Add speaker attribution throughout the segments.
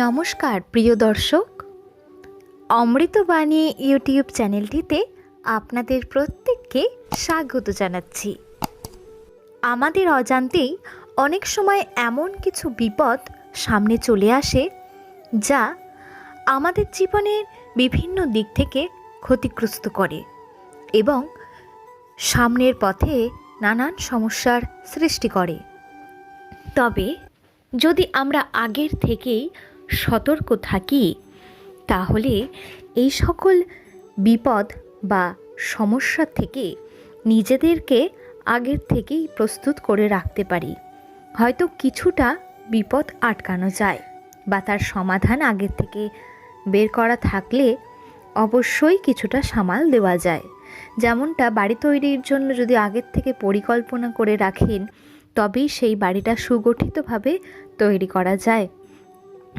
Speaker 1: নমস্কার, প্রিয় দর্শক। অমৃতবাণী ইউটিউব চ্যানেলটিতে আপনাদের প্রত্যেককে স্বাগত জানাচ্ছি। আমাদের অজান্তেই অনেক সময় এমন কিছু বিপদ সামনে চলে আসে, যা আমাদের জীবনের বিভিন্ন দিক থেকে ক্ষতিগ্রস্ত করে এবং সামনের পথে নানান সমস্যার সৃষ্টি করে। তবে যদি আমরা আগের থেকেই সতর্ক থাকি, তাহলে এই সকল বিপদ বা সমস্যা থেকে নিজেদেরকে আগের থেকেই প্রস্তুত করে রাখতে পারি। হয়তো কিছুটা বিপদ আটকানো যায় বা তার সমাধান আগের থেকে বের করা থাকলে অবশ্যই কিছুটা সামাল দেওয়া যায়। যেমনটা বাড়ি তৈরির জন্য যদি আগের থেকে পরিকল্পনা করে রাখেন, তবেই সেই বাড়িটা সুগঠিতভাবে তৈরি করা যায়।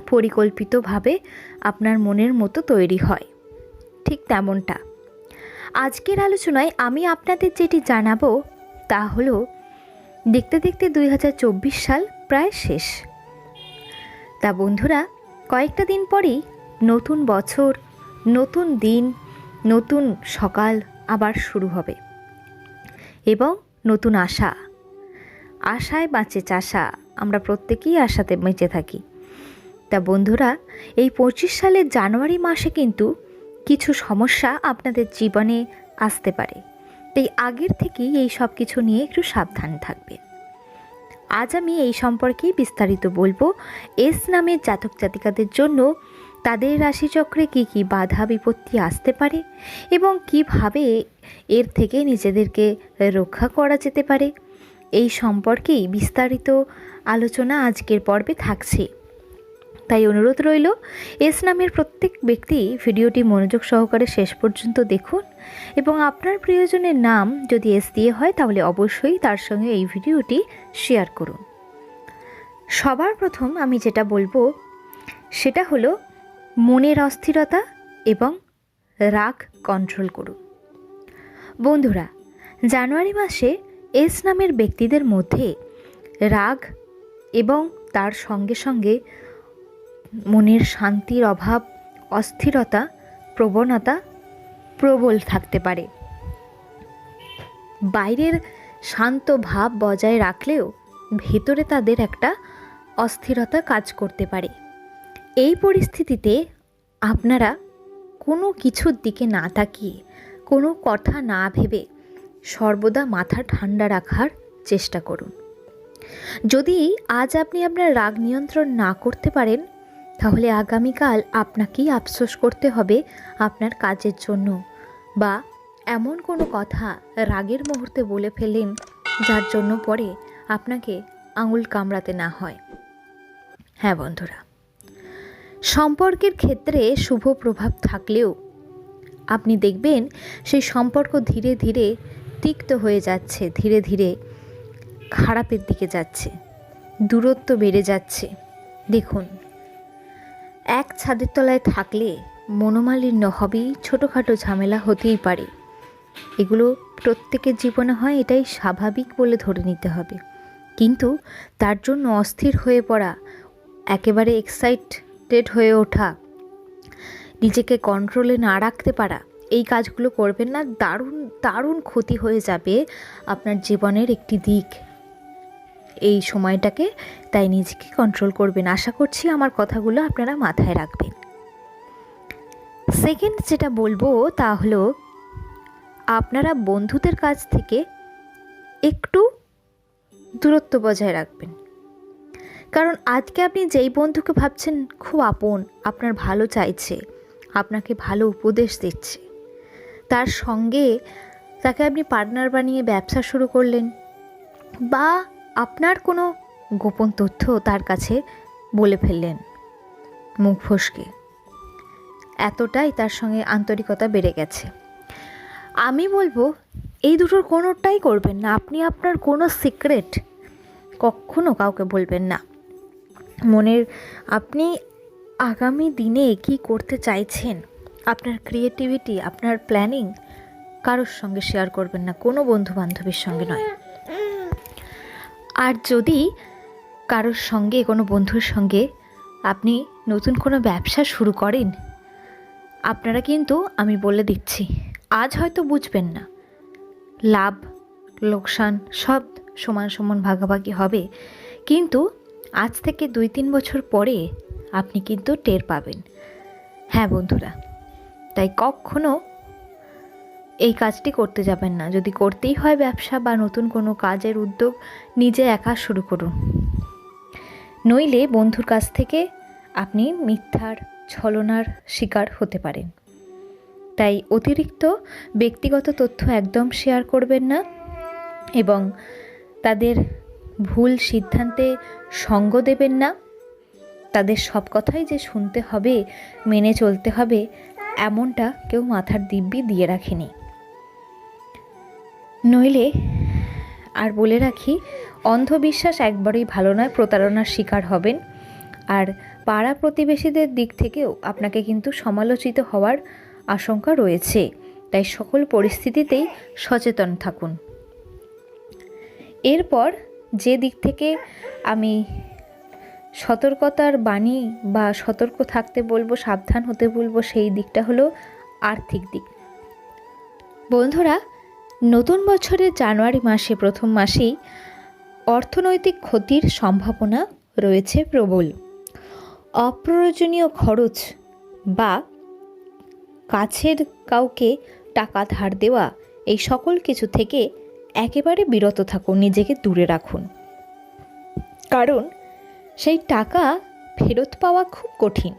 Speaker 1: পরিকল্পিতভাবে আপনার মনের মতো তৈরি হয়। ঠিক তেমনটা। আজকের আলোচনায় আমি আপনাদের যেটি জানাব তা হলো, দেখতে দেখতে দুই হাজার চব্বিশ সাল প্রায় শেষ। তা বন্ধুরা, কয়েকটা দিন পরেই নতুন বছর, নতুন দিন, নতুন সকাল আবার শুরু হবে। এবং নতুন আশা। আশায় বাঁচে চাষা। আমরা প্রত্যেকেই আশাতে বেঁচে থাকি। তা বন্ধুরা, এই পঁচিশ সালের জানুয়ারি মাসে কিন্তু কিছু সমস্যা আপনাদের জীবনে আসতে পারে। তাই আগের থেকেই এই সব কিছু নিয়ে একটু সাবধান থাকবেন। আজ আমি এই সম্পর্কেই বিস্তারিত বলব, এস নামের জাতক জাতিকাদের জন্য তাদের রাশিচক্রে কী কী বাধা বিপত্তি আসতে পারে এবং কীভাবে এর থেকে নিজেদেরকে রক্ষা করা যেতে পারে, এই সম্পর্কেই বিস্তারিত আলোচনা আজকের পর্বে থাকছে। তাই অনুরোধ রইল, এস নামের প্রত্যেক ব্যক্তি ভিডিওটি মনোযোগ সহকারে শেষ পর্যন্ত দেখুন এবং আপনার প্রিয়জনের নাম যদি এস দিয়ে হয় তাহলে অবশ্যই তার সঙ্গে এই ভিডিওটি শেয়ার করুন। সবার প্রথম আমি যেটা বলব, সেটা হলো মনের অস্থিরতা এবং রাগ কন্ট্রোল করুন। বন্ধুরা, জানুয়ারি মাসে এস নামের ব্যক্তিদের মধ্যে রাগ এবং তার সঙ্গে সঙ্গে মনের শান্তির অভাব, অস্থিরতা, প্রবণতা প্রবল থাকতে পারে। বাইরের শান্ত ভাব বজায় রাখলেও ভেতরে তাদের একটা অস্থিরতা কাজ করতে পারে। এই পরিস্থিতিতে আপনারা কোনো কিছুর দিকে না তাকিয়ে, কোনো কথা না ভেবে সর্বদা মাথা ঠান্ডা রাখার চেষ্টা করুন। যদি আজ আপনি আপনার রাগ নিয়ন্ত্রণ না করতে পারেন তাহলে আগামীকাল আপনাকেই আফসোস করতে হবে আপনার কাজের জন্য। বা এমন কোনো কথা রাগের মুহূর্তে বলে ফেলেন যার জন্য পরে আপনাকে আঙুল কামড়াতে না হয়। হ্যাঁ বন্ধুরা, সম্পর্কের ক্ষেত্রে শুভ প্রভাব থাকলেও আপনি দেখবেন সেই সম্পর্ক ধীরে ধীরে তিক্ত হয়ে যাচ্ছে, ধীরে ধীরে খারাপের দিকে যাচ্ছে, দূরত্ব বেড়ে যাচ্ছে। দেখুন এক ছাদের তলায় থাকলে মনোমালিন্য হবেই, ছোটোখাটো ঝামেলা হতেই পারে। এগুলো প্রত্যেকের জীবনে হয়, এটাই স্বাভাবিক বলে ধরে নিতে হবে। কিন্তু তার জন্য অস্থির হয়ে পড়া, একেবারে এক্সাইটেড হয়ে ওঠা, নিজেকে কন্ট্রোলে না রাখতে পারা, এই কাজগুলো করবেন না, দারুণ দারুণ ক্ষতি হয়ে যাবে আপনার জীবনের একটি দিক। এই সময়টাকে তাই নিজেকে কন্ট্রোল করবেন। আশা করছি আমার কথাগুলো আপনারা মাথায় রাখবেন। সেকেন্ড যেটা বলব তা হলো, আপনারা বন্ধুদের কাছ থেকে একটু দূরত্ব বজায় রাখবেন। কারণ আজকে আপনি যেই বন্ধুকে ভাবছেন, খুব আপন, আপনার ভালো চাইছে, আপনাকে ভালো উপদেশ দিচ্ছে, তার সঙ্গে তাকে আপনি পার্টনার বানিয়ে ব্যবসা শুরু করলেন, বা আপনার কোনো গোপন তথ্য তার কাছে বলে ফেললেন। মুখ ফসকে। এতটাই তার সঙ্গে আন্তরিকতা বেড়ে গেছে। আমি বলব, এই দুটোর কোনোটাই করবেন না। আপনি আপনার কোনো সিক্রেট কখনো কাউকে বলবেন না। মনের, আপনি আগামী দিনে কি করতে চাইছেন? আপনার ক্রিয়েটিভিটি আপনার প্ল্যানিং কারোর সঙ্গে শেয়ার করবেন না। কোনো বন্ধু বান্ধবীর সঙ্গে নয়। আর যদি কারোর সঙ্গে, কোনো বন্ধুর সঙ্গে আপনি নতুন কোনো ব্যবসা শুরু করেন, আপনারা কিন্তু, আমি বলে দিচ্ছি, আজ হয়তো বুঝবেন না। লাভ, লোকসান সব সমান সমান ভাগাভাগি হবে। কিন্তু আজ থেকে দুই তিন বছর পরে আপনি কিন্তু টের পাবেন। হ্যাঁ বন্ধুরা, তাই কখনো এই কাজটি করতে যাবেন না। যদি করতেই হয় ব্যবসা বা নতুন কোনো কাজের উদ্যোগ, নিজে একা শুরু করুন। নইলে বন্ধুর কাছ থেকে আপনি মিথ্যার, ছলনার শিকার হতে পারেন। তাই অতিরিক্ত ব্যক্তিগত তথ্য একদম শেয়ার করবেন না এবং তাদের ভুল সিদ্ধান্তে সঙ্গ দেবেন না। তাদের সব কথাই যে শুনতে হবে, মেনে চলতে হবে, এমনটা কেউ মাথার দিব্যি দিয়ে রাখেনি। নইলে, আর বলে রাখি, অন্ধবিশ্বাস একবারই ভালো নয়, প্রতারণার শিকার হবেন। আর পাড়া প্রতিবেশীদের দিক থেকেও আপনাকে কিন্তু সমালোচিত হওয়ার আশঙ্কা রয়েছে। তাই সকল পরিস্থিতিতেই সচেতন থাকুন। এরপর যে দিক থেকে আমি সতর্কতার বাণী বা সতর্ক থাকতে বলব, সাবধান হতে বলব, সেই দিকটা হলো আর্থিক দিক। বন্ধুরা নতুন বছরের জানুয়ারি মাসে প্রথম মাসেই অর্থনৈতিক ক্ষতির সম্ভাবনা রয়েছে প্রবল। অপ্রয়োজনীয় খরচ বা কাছের কাউকে টাকা ধার দেওয়া, এই সকল কিছু থেকে একেবারে বিরত থাকুন, নিজেকে দূরে রাখুন। কারণ সেই টাকা ফেরত পাওয়া খুব কঠিন।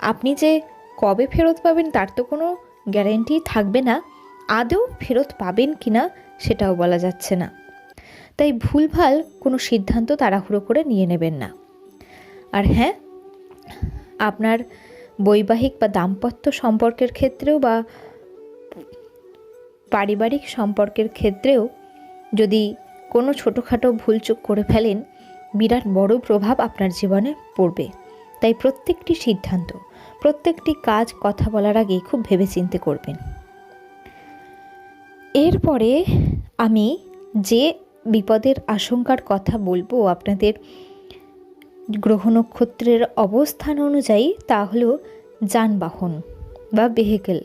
Speaker 1: আপনি যে কবে ফেরত পাবেন তার তো কোনো গ্যারেন্টি থাকবে না। আদৌ ফেরত পাবেন কি না সেটাও বলা যাচ্ছে না। তাই ভুলভাল কোনো সিদ্ধান্ত তাড়াহুড়ো করে নিয়ে নেবেন না। আর হ্যাঁ আপনার বৈবাহিক বা দাম্পত্য সম্পর্কের ক্ষেত্রেও বা পারিবারিক সম্পর্কের ক্ষেত্রেও যদি কোনো ছোটোখাটো ভুলচুক করে ফেলেন, বিরাট বড় প্রভাব আপনার জীবনে পড়বে। তাই প্রত্যেকটি সিদ্ধান্ত, প্রত্যেকটি কাজ কথা বলার আগে খুব ভেবেচিন্তে করবেন। এরপরে আমি যে বিপদের আশঙ্কার কথা বলব আপনাদের গ্রহ নক্ষত্রের অবস্থান অনুযায়ী, তা হলো যানবাহন বা ভেহিকেল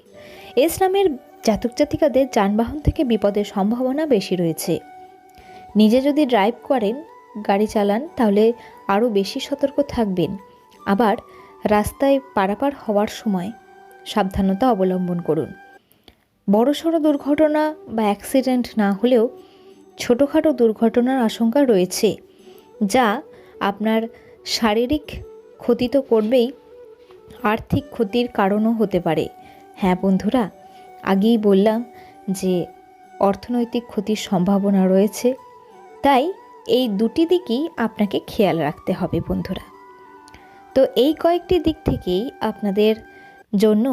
Speaker 1: এস নামের জাতক জাতিকাদের যানবাহন থেকে বিপদের সম্ভাবনা বেশি রয়েছে। নিজে যদি ড্রাইভ করেন, গাড়ি চালান, তাহলে আরও বেশি সতর্ক থাকবেন। আবার রাস্তায় পারাপার হওয়ার সময় সাবধানতা অবলম্বন করুন। বড়সড় দুর্ঘটনা বা অ্যাক্সিডেন্ট না হলেও ছোটোখাটো দুর্ঘটনার আশঙ্কা রয়েছে, যা আপনার শারীরিক ক্ষতি তো করবেই, আর্থিক ক্ষতির কারণও হতে পারে। হ্যাঁ বন্ধুরা, আগেই বললাম যে অর্থনৈতিক ক্ষতির সম্ভাবনা রয়েছে, তাই এই দুটি দিকই আপনাকে খেয়াল রাখতে হবে বন্ধুরা। তো এই কয়েকটি দিক থেকেই আপনাদের জন্য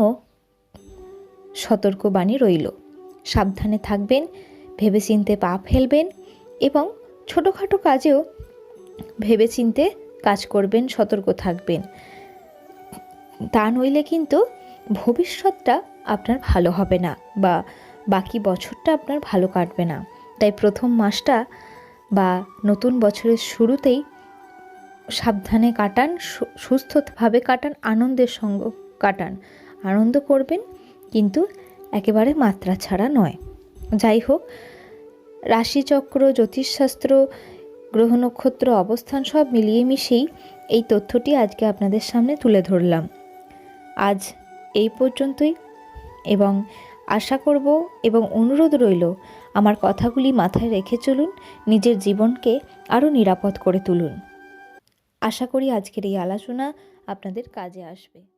Speaker 1: সতর্কবাণী রইল। সাবধানে থাকবেন, ভেবেচিন্তে পা ফেলবেন এবং ছোটোখাটো কাজেও ভেবেচিন্তে কাজ করবেন, সতর্ক থাকবেন। তা নইলে কিন্তু ভবিষ্যৎটা আপনার ভালো হবে না বা বাকি বছরটা আপনার ভালো কাটবে না। তাই প্রথম মাসটা বা নতুন বছরের শুরুতেই সাবধানে কাটান সুস্থভাবে কাটান, আনন্দের সঙ্গ কাটান। আনন্দ করবেন কিন্তু একেবারে মাত্রা ছাড়া নয়। যাই হোক রাশিচক্র, জ্যোতিষশাস্ত্র গ্রহ নক্ষত্র অবস্থান সব মিলিয়ে মিশেই এই তথ্যটি আজকে আপনাদের সামনে তুলে ধরলাম। আজ এই পর্যন্তই এবং আশা করব এবং অনুরোধ রইল, আমার কথাগুলি মাথায় রেখে চলুন, নিজের জীবনকে আরও নিরাপদ করে তুলুন। আশা করি আজকের এই আলোচনা আপনাদের কাজে আসবে।